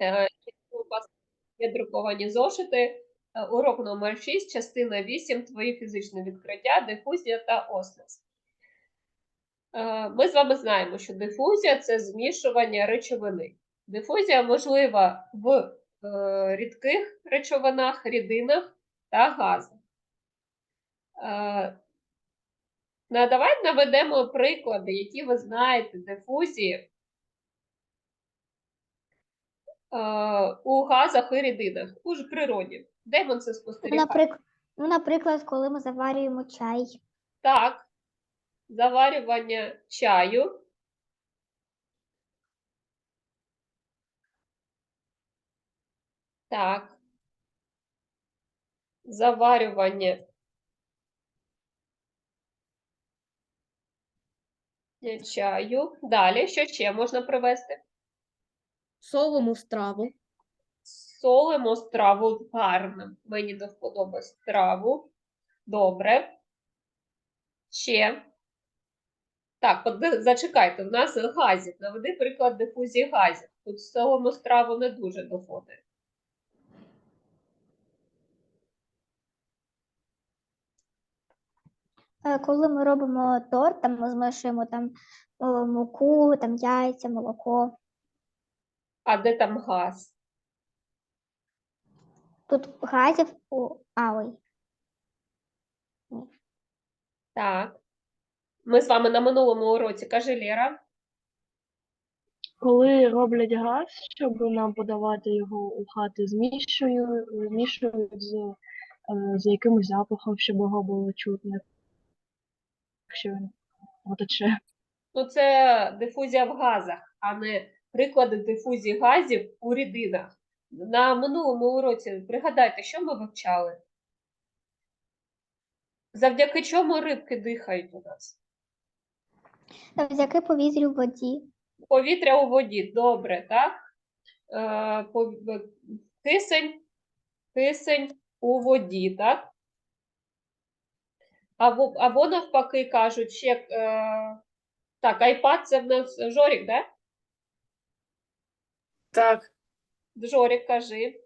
Е, якщо у вас є друковані зошити, е, урок номер 6, частина 8, твої фізичні відкриття, дифузія та осмос. Е, Ми з вами знаємо, що дифузія це змішування речовини. Дифузія можлива в рідких речовинах, рідинах та газах. Ну, давайте наведемо приклади, які ви знаєте дифузії у газах і рідинах у ж природі. Де ми це спостерігаємо? наприклад, ну, наприклад, коли ми заварюємо чай. Так, заварювання чаю. Так. Заварювання чаю. Далі, що ще можна привести? Солимо страву, Солимо страву гарно. Мені до вподоби страву. Добре. Ще. Так, от зачекайте, в нас газів. Наведи приклад дифузії газів. Тут солимо страву не дуже доходить. Е, Коли ми робимо торт, там ми змішуємо там е, муку, там яйця, молоко. А де там газ? Тут газів у а, ой. Так. Ми з вами на минулому уроці, каже Лєра. Коли роблять газ, щоб нам подавати його у хати, змішую, змішують з, е, з якимось запахом, щоб його було чутно. Якщо він потече. Ну, це дифузія в газах, а не приклади дифузії газів у рідинах. На минулому уроці пригадайте, що ми вивчали? Завдяки чому рибки дихають у нас? Завдяки повітрю в воді. Повітря у воді, добре, так? Е, пов- е, кисень, кисень у воді, так? Або, або навпаки кажуть, ще, е, так, iPad це в нас Жорік, да? Так. Жорік, кажи.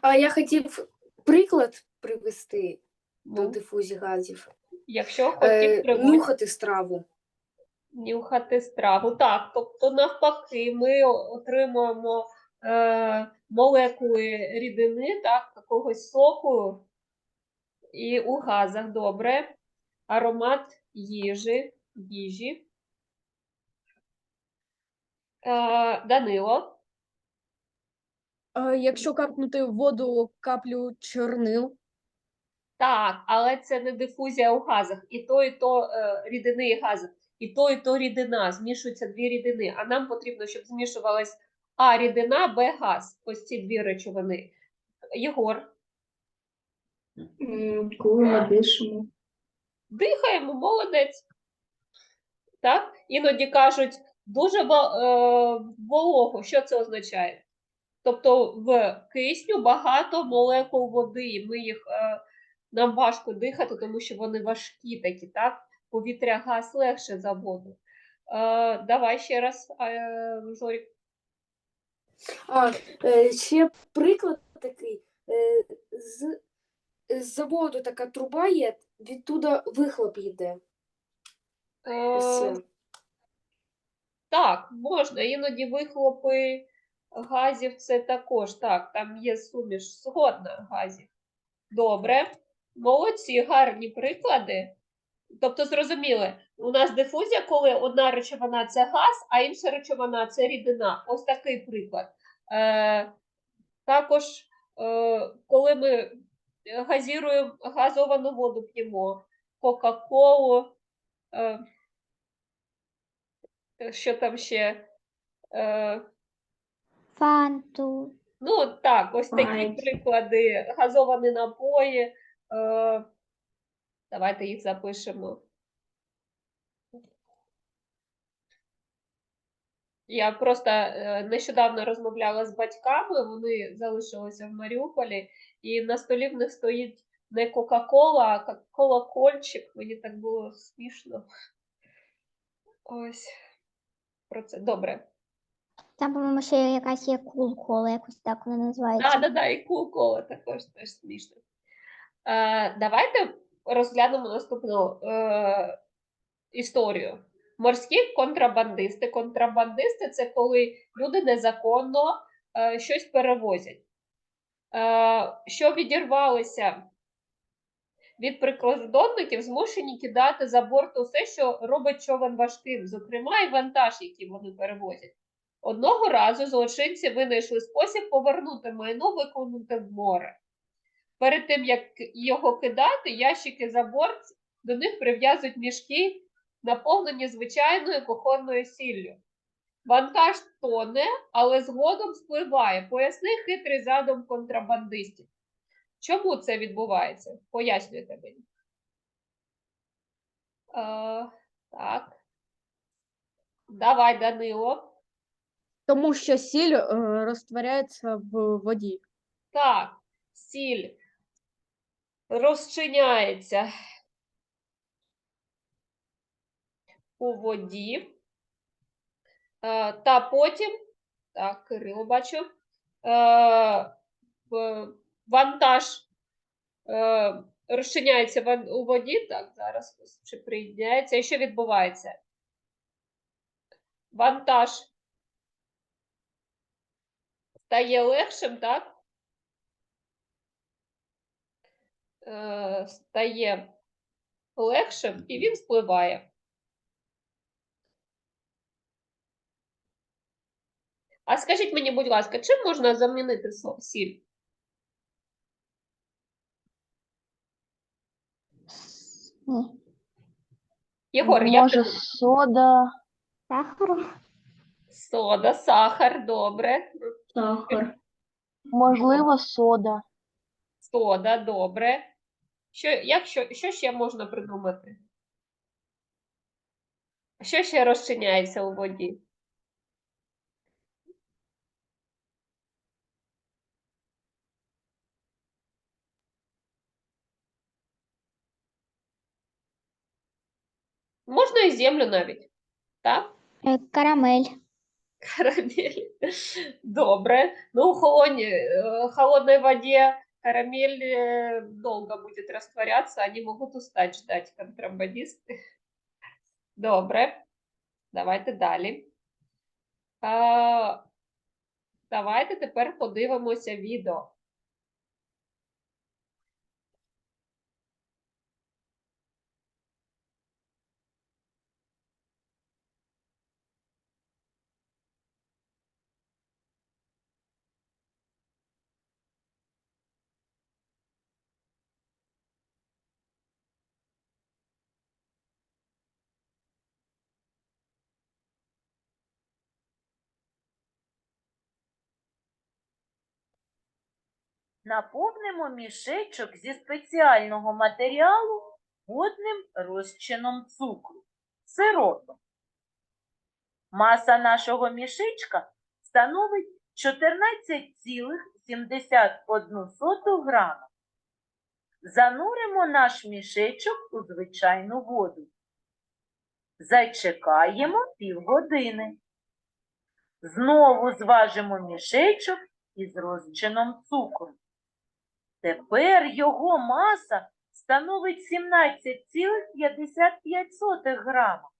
А я хотів приклад привести до Ну, дифузії газів. якщо хотів Е, нюхати страву. нюхати страву. Так, тобто навпаки, ми о- отримуємо е, молекули рідини, так, якогось соку і у газах добре. Аромат їжі, їжі. Е, Данило. Е, Якщо капнути в воду каплю чорнил, Так, але це не дифузія у газах. І то, і то е, рідини і гази. І то, і то рідина. Змішуються дві рідини. А нам потрібно, щоб змішувалась А рідина, Б газ. Ось ці дві речовини. Єгор, Коли ми дишимо. дихаємо, молодець. Так? Іноді кажуть, дуже е, волого. Що це означає? Тобто в кисню багато молекул води, і ми їх, е, нам важко дихати, тому що вони важкі такі, так? Повітря газ легше за воду. Е, давай ще раз, Жорік. А, ще приклад такий. З, з заводу така труба є, відтуда вихлоп йде. Е. Так, можна. Іноді вихлопи газів це також. Так, там є суміш згодна газів. Добре. Молодці, гарні приклади. Тобто, зрозуміли, у нас дифузія, коли одна речовина це газ, а інша речовина це рідина. Ось такий приклад. Е, також, е, коли ми газіруємо газовану воду п'ємо, Кока-Колу. Е, що там ще? Е, Фанту. ну, так, ось такі Файт. приклади. Газовані напої. Е, давайте їх запишемо. Я просто е, нещодавно розмовляла з батьками, вони залишилися в Маріуполі, і на столі в них стоїть не Кока-Кола, а колокольчик. Мені так було смішно. Ось про це. Добре. Там, по-моєму, ще якась є кул-кола, якось так вона називається. Да, да, да, і кул-кола також теж смішно. Е, давайте розглянемо наступну е, історію. Морські контрабандисти. Контрабандисти це коли люди незаконно е, щось перевозять. Е, що відірвалися від прикордонників, змушені кидати за борт усе, що робить човен важким, зокрема і вантаж, який вони перевозять. Одного разу злочинці винайшли спосіб повернути майно, виконати в море. Перед тим, як його кидати, ящики за борт, до них прив'язують мішки, наповнені звичайною кухонною сіллю. Вантаж тоне, але згодом спливає. Поясни хитрий задум контрабандистів. Чому це відбувається? Пояснюйте мені. Е, так. Давай, Данило. Тому що сіль е, розтворяється в воді. Так, сіль розчиняється у воді. Е, Та потім, так, Кирило бачу, е, в- вантаж е, розчиняється у воді. Так, зараз чи прийняється. І що відбувається? Вантаж стає легшим, так? Е, стає легшим і він спливає. А скажіть мені, будь ласка, чим можна замінити сіль? Єгор, як Може, ти- сода. Сахаром? сода, сахар, добре. Сахар. Можливо, сода. Сода, добре. Що, як, що, що ще можна придумати? Що ще розчиняється у воді? Можна і землю навіть, так? Е, Карамель. Карамель. Добре. Ну, в холодне, э, холодной воде карамель э, долго будет растворяться, они могут устать ждать контрабандисты. Добре. Давайте далі. А, давайте тепер подивимося відео. Наповнимо мішечок зі спеціального матеріалу водним розчином цукру сиропом. Маса нашого мішечка становить 14,71 грама. Зануримо наш мішечок у звичайну воду. Зачекаємо півгодини. Знову зважимо мішечок із розчином цукру. Тепер його маса становить 17,55 грама.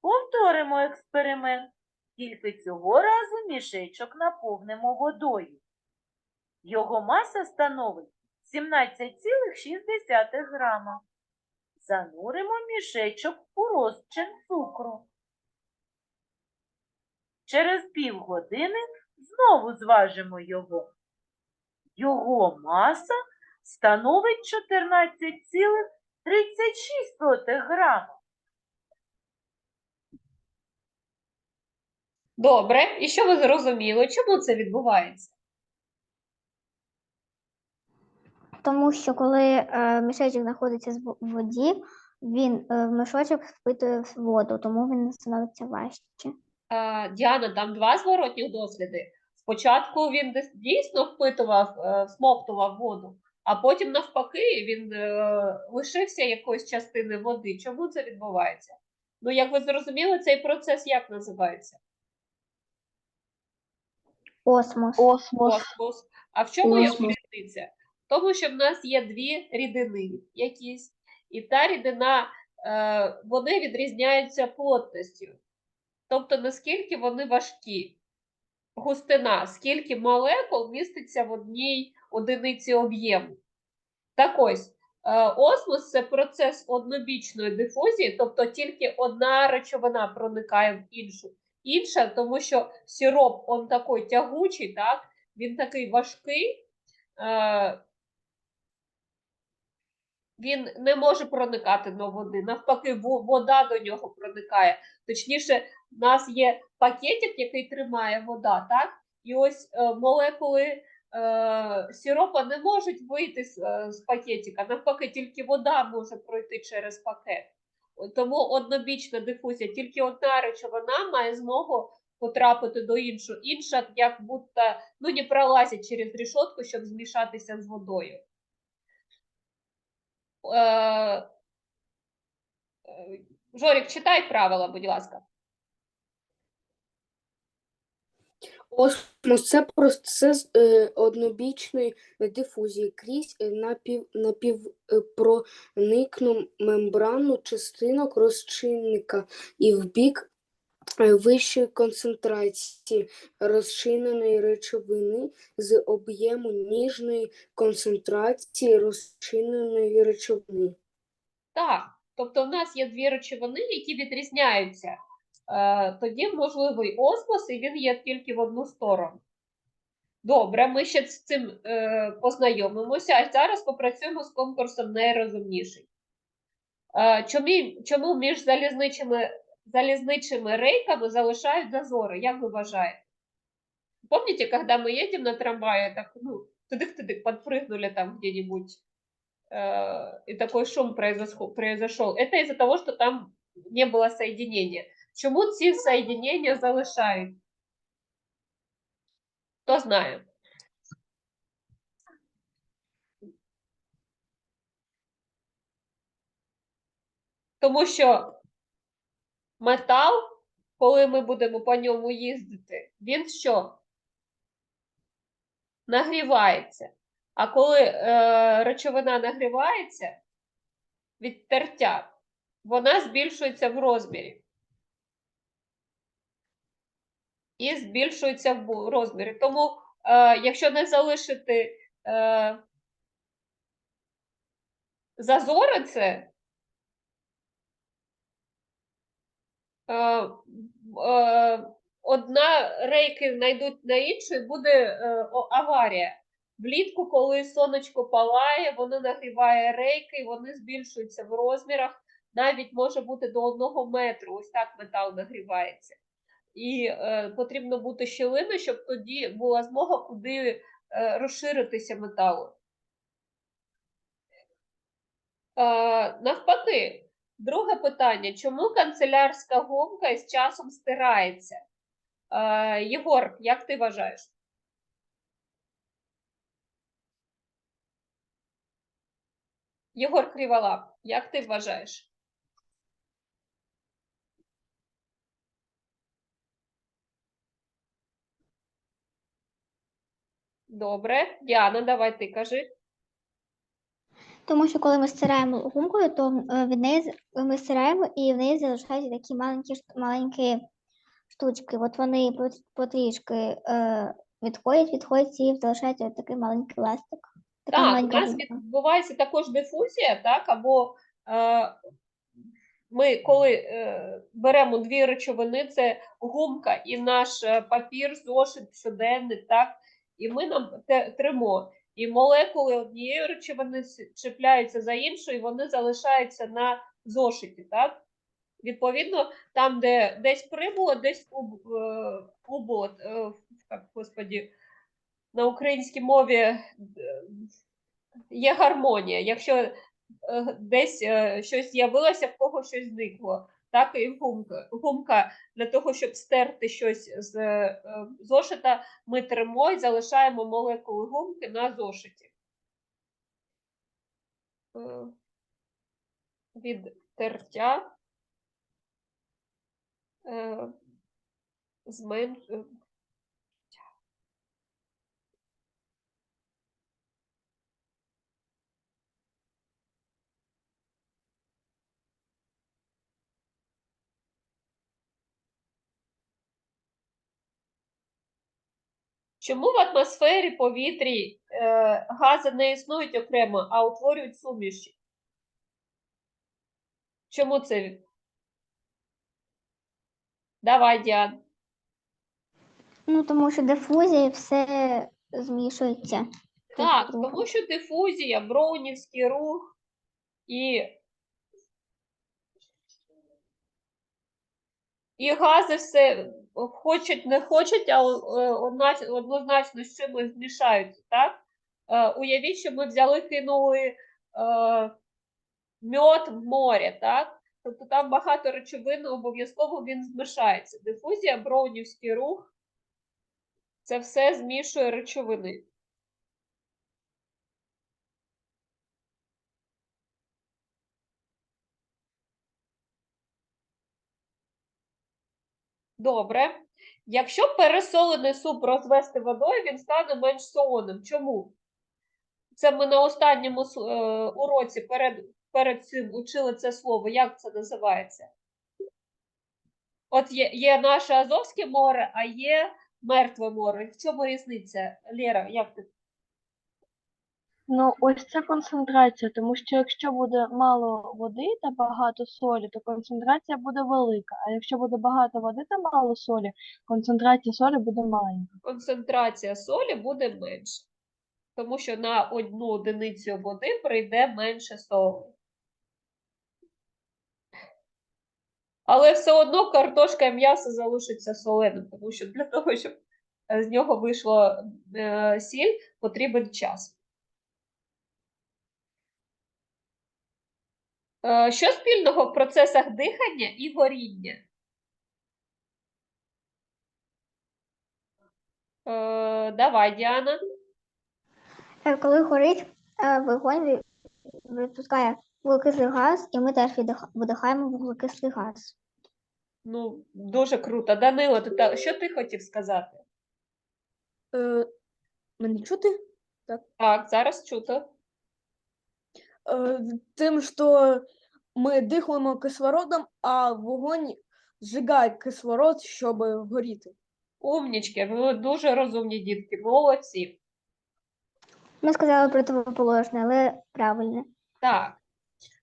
Повторимо експеримент. Тільки цього разу мішечок наповнимо водою. Його маса становить 17,6 грама. Зануримо мішечок у розчин цукру. Через півгодини знову зважимо його. Його маса становить 14,36 грама. Добре. І що ви зрозуміли? Чому це відбувається? Тому що коли е, мішечок знаходиться в воді, він е, в мішочок впитує воду, тому він становиться важче. А, Діана, там два зворотніх досліди. Спочатку він дійсно впитував, е, всмоктував воду, а потім, навпаки, він е, лишився якоїсь частини води. Чому це відбувається? Ну, як ви зрозуміли, цей процес як називається? Осмос. Осмос. космос. А в чому його різниця? В Тому що в нас є дві рідини якісь, і та рідина, е, вони відрізняються плотністю. Тобто, наскільки вони важкі. Густина, скільки молекул міститься в одній одиниці об'єму. Так ось, е, осмос це процес однобічної дифузії, тобто тільки одна речовина проникає в іншу. Інша, тому що сироп, он такий тягучий, так? він такий важкий, е, він не може проникати до води. Навпаки, вода до нього проникає. Точніше, в нас є пакетик, який тримає вода, так? І ось е, молекули е, сиропа не можуть вийти з, е, з пакетика. Навпаки, тільки вода може пройти через пакет. Тому однобічна дифузія, тільки одна речовина має змогу потрапити до іншого. Інша, як будто ну, не пролазить через рішотку, щоб змішатися з водою. Е, е, Жорік, читай правила, будь ласка. Осмос це процес е, однобічної дифузії крізь напів, напівпроникну мембрану частинок розчинника і в бік вищої концентрації розчиненої речовини з об'єму ніжної концентрації розчиненої речовини. Так, тобто в нас є дві речовини, які відрізняються. Е, тоді можливий осмос, і він є тільки в одну сторону. Добре, ми ще з цим е, познайомимося, а зараз попрацюємо з конкурсом найрозумніший. Е, чому, чому між залізничими, залізничими рейками залишають зазори? Як ви вважаєте? Помните, когда мы едем на трамвае, так, ну, тыдык-тыдык, подпрыгнули там где-нибудь, э, и такой шум произошел, произошел. Это из-за того, что там не было соединения. Чому ці соединення залишають? Хто знає? Тому що метал, коли ми будемо по ньому їздити, він що? Нагрівається. А коли е, речовина нагрівається від тертя, вона збільшується в розмірі. І збільшується в розмірі. Тому, е, якщо не залишити е, зазори, це е, е, одна рейки знайдуть на іншу і буде е, аварія. Влітку, коли сонечко палає, воно нагріває рейки, і вони збільшуються в розмірах. Навіть може бути до одного метру. Ось так метал нагрівається. І е, потрібно бути щілина, щоб тоді була змога куди е, розширитися металу. Е, навпаки, друге питання: чому канцелярська гумка із часом стирається? Е, Єгор, як ти вважаєш? Єгор Криволап, як ти вважаєш? Добре, Діана, давай ти кажи. Тому що коли ми стираємо гумкою, то е, від неї ми стираємо і в неї залишаються такі маленькі маленькі штучки. От вони потрішки е, відходять, відходять і залишається от такий маленький ластик. Так, у нас відбувається також дифузія, так, або е, ми, коли е, беремо дві речовини, це гумка і наш е, папір, зошит, щоденник, так, і ми нам тримо. І молекули однієї речовини чіпляються за іншу, і вони залишаються на зошиті, так? Відповідно, там, де десь прибуло, десь уб- е, убуло, е, господі, на українській мові е, є гармонія. Якщо десь щось з'явилося, в кого щось зникло. Так і гумка. Гумка для того, щоб стерти щось з е, зошита, ми тримо і залишаємо молекули гумки на зошиті. Е, Від тертя е, змен... Чому в атмосфері, повітрі е, гази не існують окремо, а утворюють суміші? Чому це? Давай, Діан. Ну, тому що дифузія все змішується. Так, тому що дифузія, броунівський рух і, і гази все хочуть, не хочуть, а е, однозначно з чимось змішаються, так? Е, Уявіть, що ми взяли, кинули е, мьод в море, так? Тобто там багато речовин, обов'язково він змішається. Дифузія, броунівський рух, це все змішує речовини. Добре. Якщо пересолений суп розвести водою, він стане менш солоним. Чому? Це ми на останньому е, уроці перед, перед цим учили це слово. Як це називається? От є, є наше Азовське море, а є Мертве море. В чому різниця? Лєра, як ти? Ну, ось це концентрація, тому що якщо буде мало води та багато солі, то концентрація буде велика. А якщо буде багато води та мало солі, концентрація солі буде маленька. Концентрація солі буде менша. Тому що на одну одиницю води прийде менше солі. Але все одно картошка і м'ясо залишиться соленим, тому що для того, щоб з нього вийшло е, сіль, потрібен час. Що спільного в процесах дихання і горіння? Е, давай, Діана. Е, Коли горить, е, вогонь випускає вуглекислий газ, і ми теж видихаємо вуглекислий газ. Ну, дуже круто. Данило, ти та... що ти хотів сказати? Е, мене чути? Так, зараз чути. Е, тим, що ми дихаємо кислородом, а вогонь зжигає кислород, щоб горіти. Умнічки, ви дуже розумні дітки, молодці. Ми сказали противоположне, але правильне. Так.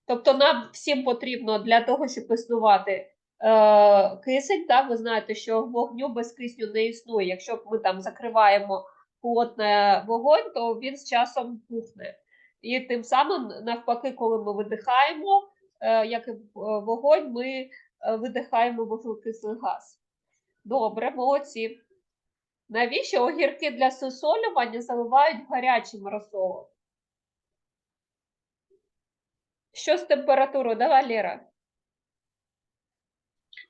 Тобто нам всім потрібно для того, щоб існувати е, кисень, так, ви знаєте, що вогню без кисню не існує. Якщо ми там закриваємо плотне вогонь, то він з часом тухне. І тим самим, навпаки, коли ми видихаємо, е, як і е, вогонь, ми е, видихаємо вуглекислий газ. Добре, молодці. Навіщо огірки для засолювання заливають гарячим розсолом? Що з температурою? Давай, Лера.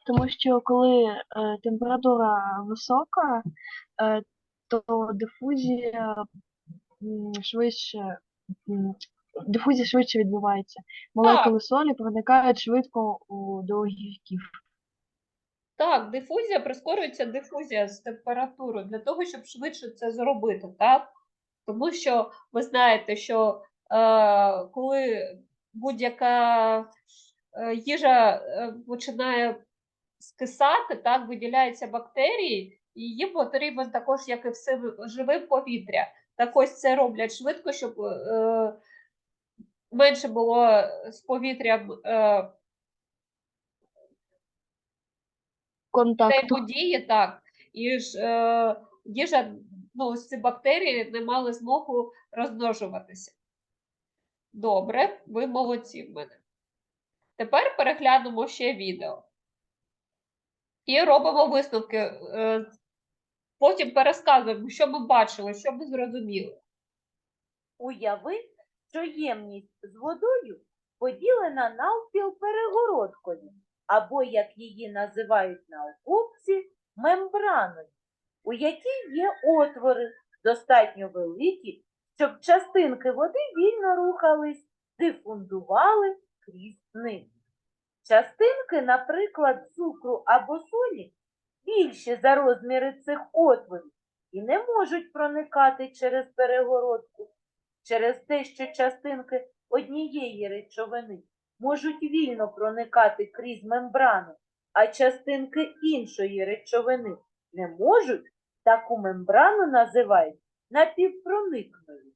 Тому що коли е, температура висока, е, то дифузія швидше дифузія швидше відбувається. Молекули солі проникають швидко у, до огірків. Так, дифузія прискорюється дифузія з температурою для того, щоб швидше це зробити, так? Тому що ви знаєте, що е, коли будь-яка е, їжа е, починає скисати, так, виділяються бактерії, і їм потрібен також, як і все живе повітря. Так ось це роблять швидко, щоб е, менше було з повітрям е, Контакту. взаємодії, так, і ж е, їжа, ну, ці бактерії не мали змогу розмножуватися. Добре, ви молодці в мене. Тепер переглянемо ще відео. І робимо висновки. Потім пересказуємо, що ми бачили, що ми зрозуміли. Уяви, що ємність з водою поділена навпіл перегородкою, або, як її називають науковці, мембраною, у якій є отвори, достатньо великі, щоб частинки води вільно рухались, дифундували крізь них. Частинки, наприклад, цукру або солі, більші за розміри цих отворів і не можуть проникати через перегородку через те, що частинки однієї речовини можуть вільно проникати крізь мембрану, а частинки іншої речовини не можуть, Таку мембрану називають напівпроникною.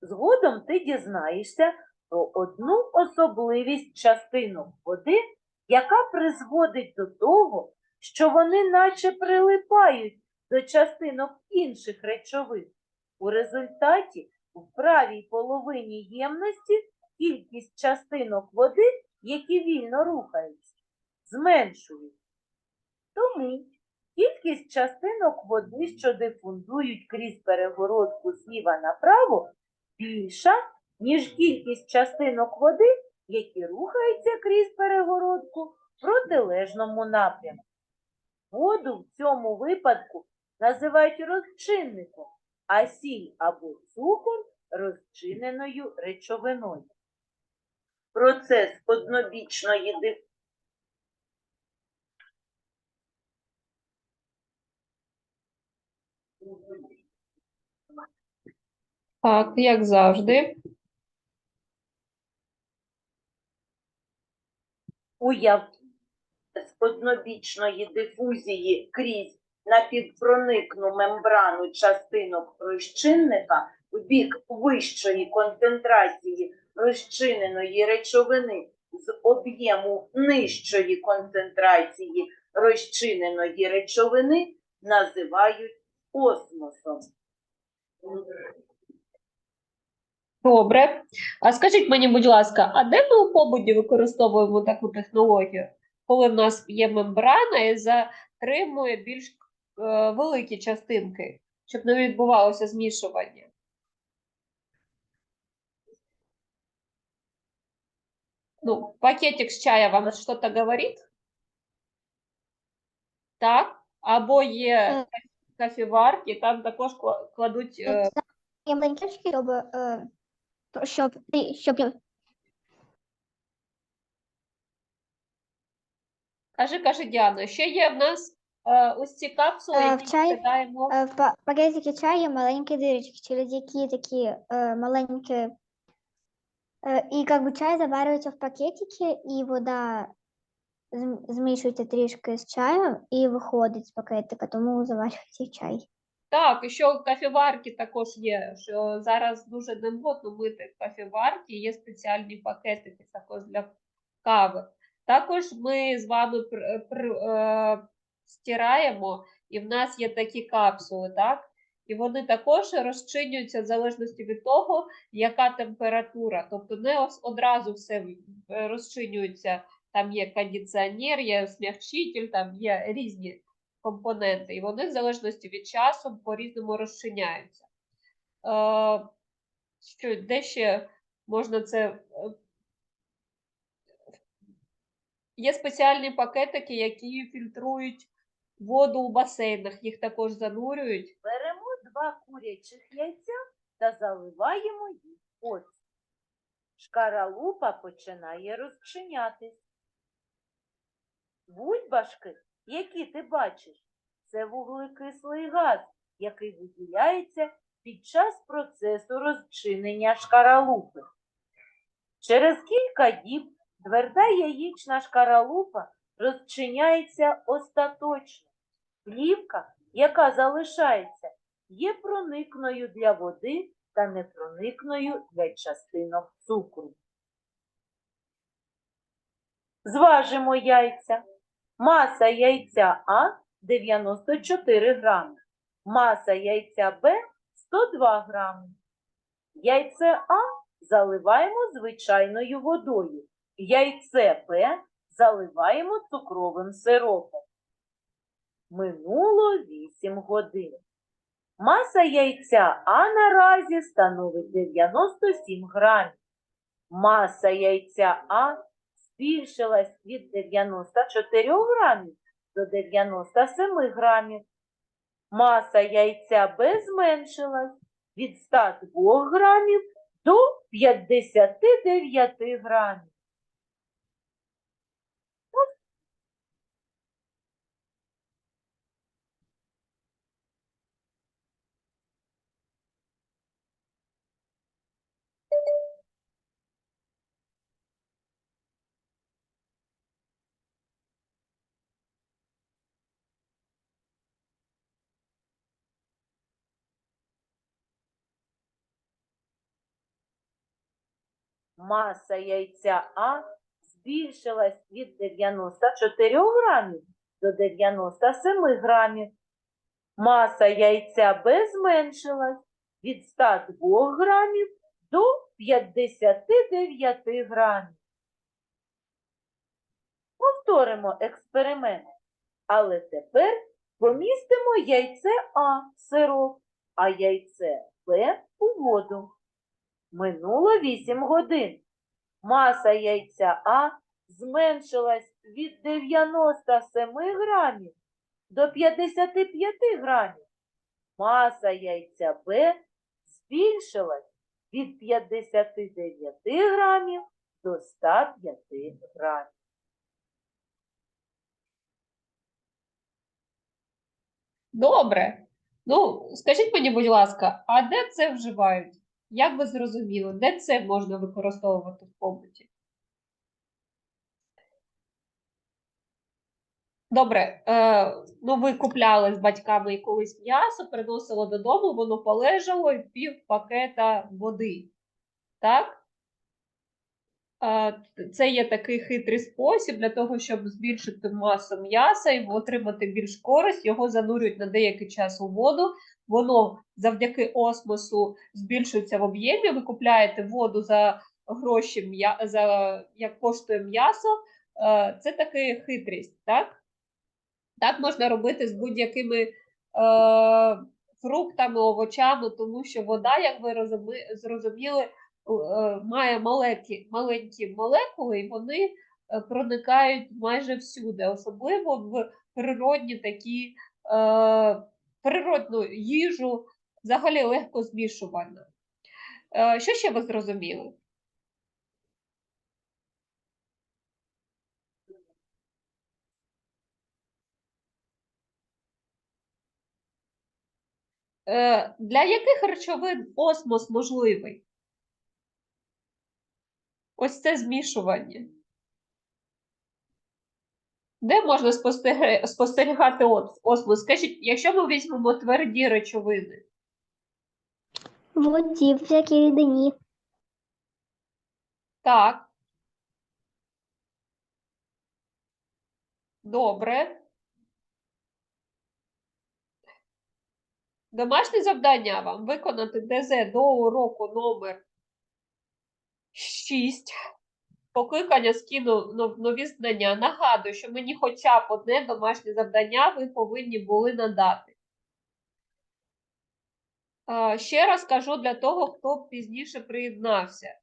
Згодом ти дізнаєшся про одну особливість частинок води, яка призводить до того, що вони наче прилипають до частинок інших речовин. У результаті в правій половині ємності кількість частинок води, які вільно рухаються, зменшується. Тому кількість частинок води, що дифундують крізь перегородку зліва направо, більша, ніж кількість частинок води, які рухаються крізь перегородку в протилежному напрямку. Воду в цьому випадку називають розчинником, а сіль або цукор розчиненою речовиною. Процес однобічної диф- Так, як завжди. Уяв з однобічної дифузії крізь напівпроникну мембрану частинок розчинника в бік вищої концентрації розчиненої речовини з об'єму нижчої концентрації розчиненої речовини називають осмосом. Добре. А скажіть мені, будь ласка, а де ми у побуді використовуємо таку технологію, коли в нас є мембрана і затримує більш е, великі частинки, щоб не відбувалося змішування? Ну, пакетик з чая вам щось говорить? Так? Або є Е. кофеварки, там також кладуть. е, маленькі штучки, щоб, е, ти- щоб Кажи, кажи, Діана, ще є в нас е, ось ці капсули, Е, в які чай- скидаємо. Е, В па- пакетики чаю маленькі дирочки, через які такі е, маленькі. Е, і як би чай заварюється в пакетики, і вода зм- змішується трішки з чаєм і виходить з пакетика, тому заварюється чай. Так, і що кофеварки також є, що зараз дуже не модно мити кофеварки, є спеціальні пакетики також для кави. Також ми з вами пр- пр- е, стираємо, і в нас є такі капсули, так? І вони також розчинюються в залежності від того, яка температура. Тобто не одразу все е, розчинюється. Там є кондиціонер, є смягчитель, там є різні компоненти, і вони в залежності від часу по-різному розчиняються. Е, що, де ще можна це. е, Є спеціальні пакетики, які фільтрують воду у басейнах, їх також занурюють. Беремо два курячих яйця та заливаємо їх оцтом. Шкаралупа починає розчинятись. Бульбашки, які ти бачиш, це вуглекислий газ, який виділяється під час процесу розчинення шкаралупи. Через кілька діб тверда яєчна шкаралупа розчиняється остаточно. Плівка, яка залишається, є проникною для води та непроникною для частинок цукру. Зважимо яйця. Маса яйця А 94 грами. Маса яйця Б 102 грами. Яйце А заливаємо звичайною водою. Яйце Б заливаємо цукровим сиропом. Минуло 8 годин. Маса яйця А наразі становить 97 грамів. Маса яйця А збільшилась від 94 грамів до 97 грамів. Маса яйця Б зменшилась від 102 грамів до 59 грамів. Маса яйця А збільшилась від 94 грамів до 97 грамів. Маса яйця Б зменшилась від 102 грамів до 59 грамів. Повторимо експеримент. Але тепер помістимо яйце А в сироп, а яйце Б у воду. Минуло 8 годин. Маса яйця А зменшилась від 97 грамів до 55 грамів. Маса яйця Б збільшилась від 59 грамів до 105 грамів. Добре. Ну, скажіть мені, будь ласка, а де це вживають? Як ви зрозуміли, де це можна використовувати в побуті? Добре, е, ну ви купляли з батьками колись м'ясо, приносили додому, воно полежало і пів пакета води. Так? Це є такий хитрий спосіб для того, щоб збільшити масу м'яса і отримати більш користь. Його занурюють на деякий час у воду. Воно завдяки осмосу збільшується в об'ємі. Ви купляєте воду за гроші, за як коштує м'ясо. Це така хитрість, так? Так можна робити з будь-якими е, фруктами, овочами, тому що вода, як ви зрозуміли, має маленькі, маленькі молекули, і вони е, проникають майже всюди, особливо в природні такі е, природну їжу, взагалі легко змішувальна. Е, що ще ви зрозуміли? Е, для яких речовин осмос можливий? Ось це змішування. Де можна спостерігати ос- осмос? Скажіть, якщо ми візьмемо тверді речовини, В воді, в всякій рідині. так. Добре. Домашнє завдання вам виконати ДЗ до уроку номер 6. Покликання скину нові знання. Нагадую, що мені хоча б одне домашнє завдання ви повинні були надати. Ще раз кажу для того, хто пізніше приєднався. Е,